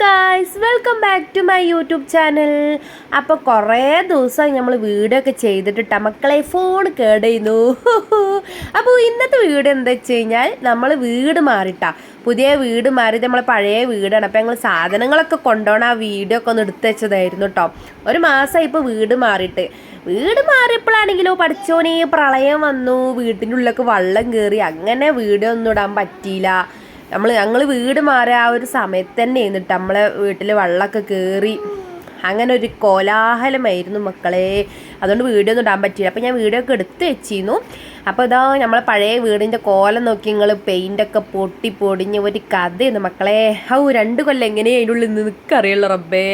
Guys welcome back to my YouTube channel അപ്പോൾ കുറേ ദിവസമായി നമ്മൾ വീഡിയോ ഒക്കെ ചെയ്തിട്ട് മക്കളെ ഫോൺ കേടുന്നു അപ്പോൾ ഇന്നത്തെ വീഡിയോ എന്താ വെച്ച് കഴിഞ്ഞാൽ നമ്മൾ വീട് മാറിട്ടാ. പുതിയ വീട് മാറിയത് നമ്മളെ പഴയ വീടാണ്. അപ്പോൾ ഞങ്ങൾ സാധനങ്ങളൊക്കെ കൊണ്ടുപോകണം. ആ വീഡിയോ ഒക്കെ ഒന്ന് എടുത്തു വെച്ചതായിരുന്നു കേട്ടോ ഒരു മാസമായി ഇപ്പോൾ വീട് മാറിയിട്ട്. വീട് മാറിയപ്പോഴാണെങ്കിലോ പഠിച്ചോനെ പ്രളയം വന്നു. വീട്ടിന്റെ ഉള്ളിലൊക്കെ വള്ളം കയറി. അങ്ങനെ വീഡിയോ ഒന്നും ഇടാൻ പറ്റിയില്ല. നമ്മൾ ഞങ്ങൾ വീട് മാറിയ ആ ഒരു സമയത്ത് തന്നെ ഇരുന്നിട്ട് നമ്മളെ വീട്ടിൽ വെള്ളമൊക്കെ കയറി അങ്ങനെ ഒരു കോലാഹലമായിരുന്നു മക്കളെ. അതുകൊണ്ട് വീഡിയോ ഒന്നും ഇടാൻ പറ്റിയില്ല. അപ്പോൾ ഞാൻ വീഡിയോ ഒക്കെ എടുത്ത് വെച്ചിരുന്നു. അപ്പോൾ ഇതാ നമ്മളെ പഴയ വീടിന്റെ കോലം നോക്കി നിങ്ങൾ പെയിന്റൊക്കെ പൊട്ടി പൊടിഞ്ഞ് ഒരു കഥയായിരുന്നു മക്കളെ. ഹൗ രണ്ട് കൊല്ലം എങ്ങനെയാണ് അതിന്റെ ഉള്ളിൽ നിന്ന് അറിയുള്ള റബ്ബേ.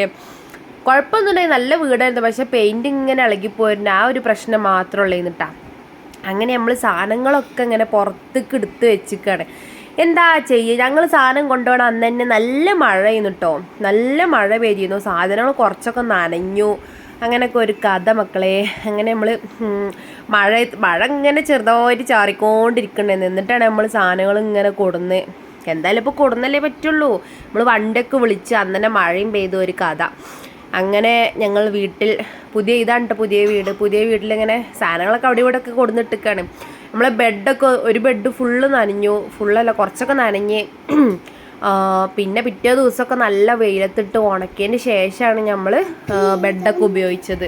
കുഴപ്പമൊന്നുമില്ല നല്ല വീടായിരുന്നു. പക്ഷേ പെയിന്റ് ഇങ്ങനെ ഇളകിപ്പോയിരുന്നു ആ ഒരു പ്രശ്നം മാത്രമേ എന്നിട്ടാ അങ്ങനെ നമ്മൾ സാധനങ്ങളൊക്കെ ഇങ്ങനെ പുറത്തേക്ക് എടുത്ത് വെച്ചിക്കാണ് എന്താ ചെയ്യുക ഞങ്ങൾ സാധനം കൊണ്ടുപോകണം അന്ന് തന്നെ നല്ല മഴ ചെയ്യുന്നു കേട്ടോ നല്ല മഴ പെയ്തിരുന്നു. സാധനങ്ങൾ കുറച്ചൊക്കെ നനഞ്ഞു. അങ്ങനെയൊക്കെ ഒരു കഥ മക്കളെ. അങ്ങനെ നമ്മൾ മഴ മഴ ഇങ്ങനെ ചെറുതായിട്ട് ചാറിക്കൊണ്ടിരിക്കണേ. എന്നിട്ടാണ് നമ്മൾ സാധനങ്ങൾ ഇങ്ങനെ കൊടുന്ന്. എന്തായാലും ഇപ്പോൾ കൊടുന്നല്ലേ പറ്റുള്ളൂ. നമ്മൾ വണ്ടിയൊക്കെ വിളിച്ച് അന്ന് മഴയും പെയ്ത ഒരു കഥ. അങ്ങനെ ഞങ്ങൾ വീട്ടിൽ പുതിയ ഇതാണ് പുതിയ വീട്. പുതിയ വീട്ടിലിങ്ങനെ സാധനങ്ങളൊക്കെ അവിടെ ഇവിടെ ഒക്കെ നമ്മളെ ബെഡൊക്കെ ഒരു ബെഡ് ഫുള്ള് നനഞ്ഞു ഫുള്ളല്ല കുറച്ചൊക്കെ നനഞ്ഞ്. പിന്നെ പിറ്റേ ദിവസമൊക്കെ നല്ല വെയിലത്തിട്ട് ഉണക്കിയതിന് ശേഷമാണ് നമ്മൾ ബെഡൊക്കെ ഉപയോഗിച്ചത്.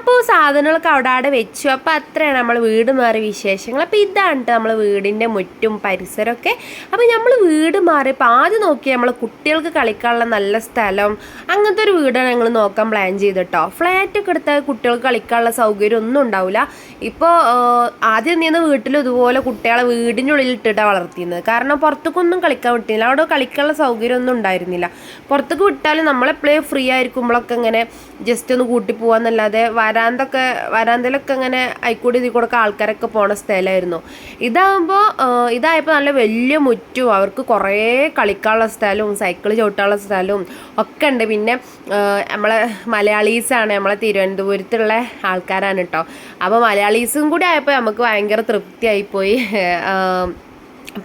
അപ്പോൾ സാധനങ്ങളൊക്കെ അവിടെ അവിടെ വെച്ചു. അപ്പോൾ അത്രയാണ് നമ്മൾ വീട് മാറിയ വിശേഷങ്ങൾ. അപ്പോൾ ഇതാണ് നമ്മൾ വീടിന്റെ മുറ്റും പരിസരമൊക്കെ. അപ്പോൾ നമ്മൾ വീട് മാറിയപ്പോൾ ആദ്യം നോക്കി നമ്മൾ കുട്ടികൾക്ക് കളിക്കാനുള്ള നല്ല സ്ഥലം അങ്ങനത്തെ ഒരു വീടാണ് ഞങ്ങൾ നോക്കാൻ പ്ലാൻ ചെയ്തിട്ടോ ഫ്ലാറ്റൊക്കെ എടുത്താൽ കുട്ടികൾക്ക് കളിക്കാനുള്ള സൗകര്യം ഒന്നും ഉണ്ടാവില്ല. ഇപ്പോൾ ആദ്യം നീന്ന വീട്ടിൽ ഇതുപോലെ കുട്ടികളെ വീടിന്റെ ഉള്ളിൽ ഇട്ടിട്ടാണ് വളർത്തിയിരുന്നത്. കാരണം പുറത്തേക്കൊന്നും കളിക്കാൻ വിട്ടില്ല. അവിടെ കളിക്കാനുള്ള സൗകര്യം ഒന്നും ഉണ്ടായിരുന്നില്ല. പുറത്തേക്ക് വിട്ടാലും നമ്മളെപ്പോഴും ഫ്രീ ആയിരിക്കുമ്പോഴൊക്കെ ഇങ്ങനെ ജസ്റ്റ് ഒന്ന് കൂട്ടി പോകാന്നല്ലാതെ വരാന്തൊക്കെ വരാന്തയിലൊക്കെ ഇങ്ങനെ അയക്കൂടി ഇതിൽ കൂടെ ആൾക്കാരൊക്കെ പോണ സ്ഥലമായിരുന്നു ഇതാകുമ്പോൾ ഇതായപ്പോൾ നല്ല വലിയ മുറ്റും അവർക്ക് കുറേ കളിക്കാനുള്ള സ്ഥലവും സൈക്കിൾ ചവിട്ടാനുള്ള സ്ഥലവും ഒക്കെ ഉണ്ട്. പിന്നെ നമ്മളെ മലയാളീസാണ് നമ്മളെ തിരുവനന്തപുരത്തുള്ള ആൾക്കാരാണ് കേട്ടോ അപ്പോൾ മലയാളീസും കൂടി ആയപ്പോൾ നമുക്ക് ഭയങ്കര തൃപ്തിയായിപ്പോയി.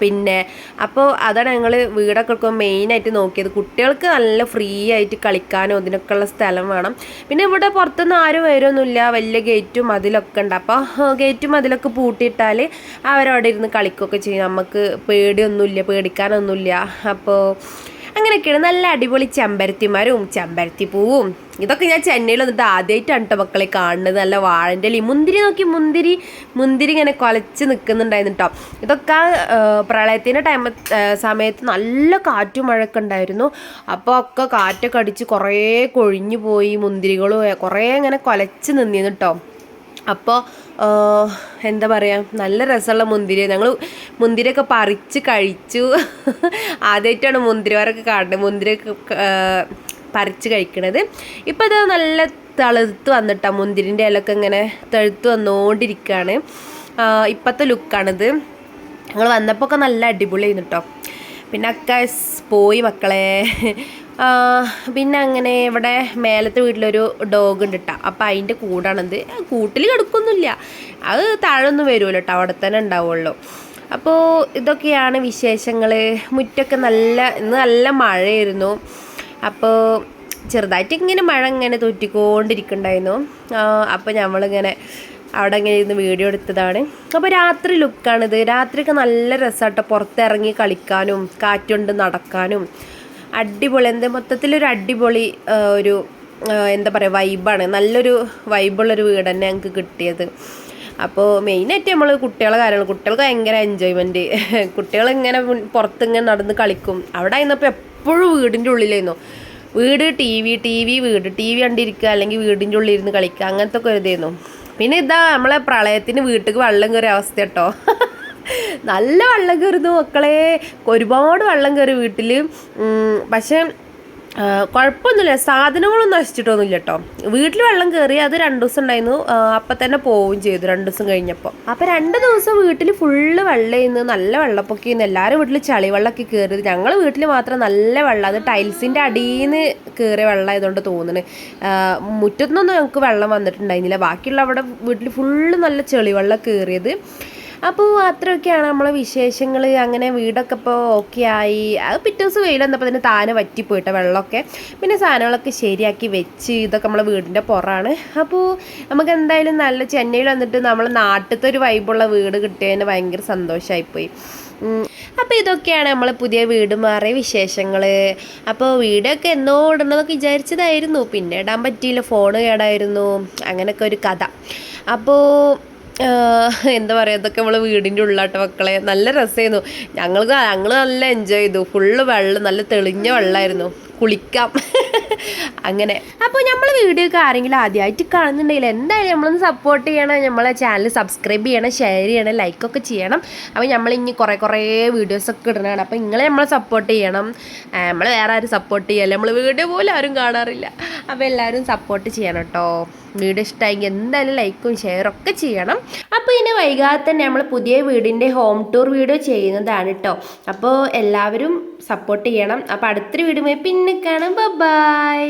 പിന്നെ അപ്പോൾ അതാണ് ഞങ്ങൾ വീടൊക്കെ എടുക്കുമ്പോൾ മെയിനായിട്ട് നോക്കിയത്. കുട്ടികൾക്ക് നല്ല ഫ്രീ ആയിട്ട് കളിക്കാനോ ഇതിനൊക്കെ ഉള്ള സ്ഥലം വേണം. പിന്നെ ഇവിടെ പുറത്തുനിന്ന് ആരും വരുമൊന്നുമില്ല വലിയ ഗേറ്റും മതിലൊക്കെ ഉണ്ട്. അപ്പോൾ ഗേറ്റും മതിലൊക്കെ പൂട്ടിയിട്ടാൽ അവരവിടെ ഇരുന്ന് കളിക്കുകയൊക്കെ ചെയ്യും. നമുക്ക് പേടിയൊന്നുമില്ല പേടിക്കാനൊന്നുമില്ല. അപ്പോൾ അങ്ങനെയൊക്കെയാണ് നല്ല അടിപൊളി ചെമ്പരത്തിമാരും ചെമ്പരത്തി പൂവും. ഇതൊക്കെ ഞാൻ ചെന്നൈയിൽ വന്നിട്ട് ആദ്യമായിട്ടാണ് കേട്ടോ മക്കളെ കാണുന്നത്. നല്ല വാഴന്റെ അല്ലെങ്കിൽ മുന്തിരി നോക്കി മുന്തിരി മുന്തിരി ഇങ്ങനെ കുലച്ച് നിൽക്കുന്നുണ്ടായിരുന്നു കേട്ടോ ഇതൊക്കെ പ്രളയത്തിന്റെ ടൈം സമയത്ത് നല്ല കാറ്റും മഴയൊക്കെ ഉണ്ടായിരുന്നു. അപ്പോൾ ഒക്കെ കാറ്റൊക്കെ അടിച്ച് കുറേ കൊഴിഞ്ഞു പോയി മുന്തിരികളും കുറേ ഇങ്ങനെ കുലച്ച് നിന്നിരുന്നു കേട്ടോ അപ്പോൾ എന്താ പറയുക നല്ല രസമുള്ള മുന്തിരി. ഞങ്ങൾ മുന്തിരിയൊക്കെ പറിച്ച് കഴിച്ചു. ആദ്യമായിട്ടാണ് മുന്തിരിവാരൊക്കെ കാണുന്നത്. മുന്തിരിയൊക്കെ പറിച്ച് കഴിക്കണത്. ഇപ്പോൾ അത് നല്ല തളുത്ത് വന്നിട്ടാണ് മുന്തിരിന്റെ ഇലൊക്കെ ഇങ്ങനെ തെളുത്ത് വന്നുകൊണ്ടിരിക്കുകയാണ് ഇപ്പോഴത്തെ ലുക്കാണിത്. ഞങ്ങൾ വന്നപ്പോൾ ഒക്കെ നല്ല അടിപൊളിയായിരുന്നു കേട്ടോ പിന്നെ അക്ക പോയി മക്കളെ. പിന്നെ അങ്ങനെ ഇവിടെ മേലത്തെ വീട്ടിലൊരു ഡോഗ് ഉണ്ട് കേട്ടോ അപ്പം അതിന്റെ കൂടാണത്. കൂട്ടിൽ കിടക്കൊന്നുമില്ല. അത് താഴൊന്നും വരുമല്ലോ കേട്ടോ അവിടെ തന്നെ ഉണ്ടാവുള്ളൂ. അപ്പോൾ ഇതൊക്കെയാണ് വിശേഷങ്ങൾ മുറ്റൊക്കെ നല്ല ഇന്ന് നല്ല മഴയായിരുന്നു. അപ്പോൾ ചെറുതായിട്ട് ഇങ്ങനെ മഴ ഇങ്ങനെ തൊറ്റിക്കൊണ്ടിരിക്കുന്നുണ്ടായിരുന്നു അപ്പോൾ നമ്മളിങ്ങനെ അവിടെ ഇങ്ങനെ ഇരുന്ന് വീഡിയോ എടുത്തതാണ്. അപ്പോൾ രാത്രി ലുക്കാണിത്. രാത്രിയൊക്കെ നല്ല രസമാട്ടോ പുറത്തിറങ്ങി കളിക്കാനും കാറ്റുകൊണ്ട് നടക്കാനും. അടിപൊളി എന്താ മൊത്തത്തിലൊരു അടിപൊളി ഒരു എന്താ പറയുക വൈബാണ് നല്ലൊരു വൈബുള്ളൊരു വീട് തന്നെ ഞങ്ങൾക്ക് കിട്ടിയത്. അപ്പോൾ മെയിനായിട്ട് നമ്മൾ കുട്ടികളെ കാര്യങ്ങൾ കുട്ടികൾക്ക് ഭയങ്കര എൻജോയ്മെന്റ് കുട്ടികളിങ്ങനെ പുറത്തിങ്ങനെ നടന്ന് കളിക്കും. അവിടെ ആയിരുന്നപ്പോൾ എപ്പോഴും വീടിന്റെ ഉള്ളിലായിരുന്നു. വീട് ടി വി ടി വി വീട്. ടി വി കണ്ടിരിക്കുക അല്ലെങ്കിൽ വീടിന്റെ ഉള്ളിൽ ഇരുന്ന് കളിക്കുക അങ്ങനത്തെ ഒക്കെ ഒരു ഇതായിരുന്നു. പിന്നെ ഇതാ നമ്മളെ പ്രളയത്തിന് വീട്ടിൽ വെള്ളം കയറിയ അവസ്ഥ കേട്ടോ. നല്ല വെള്ളം കയറുന്നു മക്കളെ. ഒരുപാട് വെള്ളം കയറി വീട്ടിൽ പക്ഷേ കുഴപ്പമൊന്നുമില്ല സാധനങ്ങളൊന്നും നശിച്ചിട്ടൊന്നുമില്ല കേട്ടോ. വീട്ടിൽ വെള്ളം കയറി അത് രണ്ട് ദിവസം ഉണ്ടായിരുന്നു. അപ്പം തന്നെ പോവുകയും ചെയ്തു രണ്ട് ദിവസം കഴിഞ്ഞപ്പോൾ അപ്പം രണ്ട് ദിവസം വീട്ടിൽ ഫുള്ള് വെള്ളമായിരുന്നു നല്ല വെള്ളപ്പൊക്കെയായിരുന്നു എല്ലാവരും വീട്ടിൽ ചളി വെള്ളമൊക്കെ കയറിയത് ഞങ്ങൾ വീട്ടിൽ മാത്രം നല്ല വെള്ളം. അത് ടൈൽസിന്റെ അടിയിൽ നിന്ന് കയറിയ വെള്ളമായതുകൊണ്ട് തോന്നുന്നു. മുറ്റത്തുനിന്നൊന്നും ഞങ്ങൾക്ക് വെള്ളം വന്നിട്ടുണ്ടായിരുന്നില്ല. ബാക്കിയുള്ള അവിടെ വീട്ടിൽ ഫുള്ള് നല്ല ചെളി വെള്ളം കയറിയത് അപ്പോൾ അത്രയൊക്കെയാണ് നമ്മളെ വിശേഷങ്ങൾ അങ്ങനെ വീടൊക്കെ ഇപ്പോൾ ഓക്കെ ആയി. അത് പിറ്റേ ദിവസം വെയിൽ വന്നപ്പോൾ തന്നെ താനെ വറ്റിപ്പോയിട്ട വെള്ളമൊക്കെ. പിന്നെ സാധനങ്ങളൊക്കെ ശരിയാക്കി വെച്ച് ഇതൊക്കെ നമ്മളെ വീടിന്റെ പുറമാണ്. അപ്പോൾ നമുക്ക് എന്തായാലും നല്ല ചെന്നൈയിൽ വന്നിട്ട് നമ്മൾ നാട്ടിലത്തെ ഒരു വൈബുള്ള വീട് കിട്ടിയതിന് ഭയങ്കര സന്തോഷമായിപ്പോയി അപ്പോൾ ഇതൊക്കെയാണ് നമ്മൾ പുതിയ വീട് മാറിയ വിശേഷങ്ങൾ അപ്പോൾ വീടൊക്കെ എന്നോ ഇടണമെന്നൊക്കെ വിചാരിച്ചതായിരുന്നു. പിന്നെ ഇടാൻ പറ്റിയില്ല ഫോൺ കേടായിരുന്നു. അങ്ങനെയൊക്കെ ഒരു കഥ. അപ്പോൾ എന്താ പറയുക ഇതൊക്കെ നമ്മൾ വീടിന്റെ ഉള്ളാട്ട മക്കളെ. നല്ല രസമായിരുന്നു ഞങ്ങൾക്ക് ഞങ്ങൾ നല്ല എൻജോയ് ചെയ്തു. ഫുള്ള് വെള്ളം നല്ല തെളിഞ്ഞ വെള്ളമായിരുന്നു കുളിക്കാം. അങ്ങനെ. അപ്പോൾ നമ്മൾ വീഡിയോ ഒക്കെ ആരെങ്കിലും ആദ്യമായിട്ട് കാണുന്നുണ്ടെങ്കിൽ എന്തായാലും നമ്മളൊന്ന് സപ്പോർട്ട് ചെയ്യണം. നമ്മളെ ചാനൽ സബ്സ്ക്രൈബ് ചെയ്യണം ഷെയർ ചെയ്യണം ലൈക്കൊക്കെ ചെയ്യണം. അപ്പോൾ നമ്മൾ ഇനി കുറേ കുറേ വീഡിയോസൊക്കെ ഇടണതാണ് അപ്പോൾ നിങ്ങളെ നമ്മളെ സപ്പോർട്ട് ചെയ്യണം. നമ്മൾ വേറെ ആരും സപ്പോർട്ട് ചെയ്യല്ല? നമ്മൾ വീഡിയോ പോലും ആരും കാണാറില്ല. അപ്പോൾ എല്ലാവരും സപ്പോർട്ട് ചെയ്യണം കേട്ടോ വീഡിയോ ഇഷ്ടമായെങ്കിൽ എന്തായാലും ലൈക്കും ഷെയറും ഒക്കെ ചെയ്യണം. അപ്പോൾ ഇനി വൈകാതെ തന്നെ നമ്മൾ പുതിയ വീടിന്റെ ഹോം ടൂർ വീഡിയോ ചെയ്യുന്നതാണ് കേട്ടോ അപ്പോൾ എല്ലാവരും സപ്പോർട്ട് ചെയ്യണം. അപ്പോൾ അടുത്തൊരു വീഡിയോ പിന്നെ കാണാം. ബൈ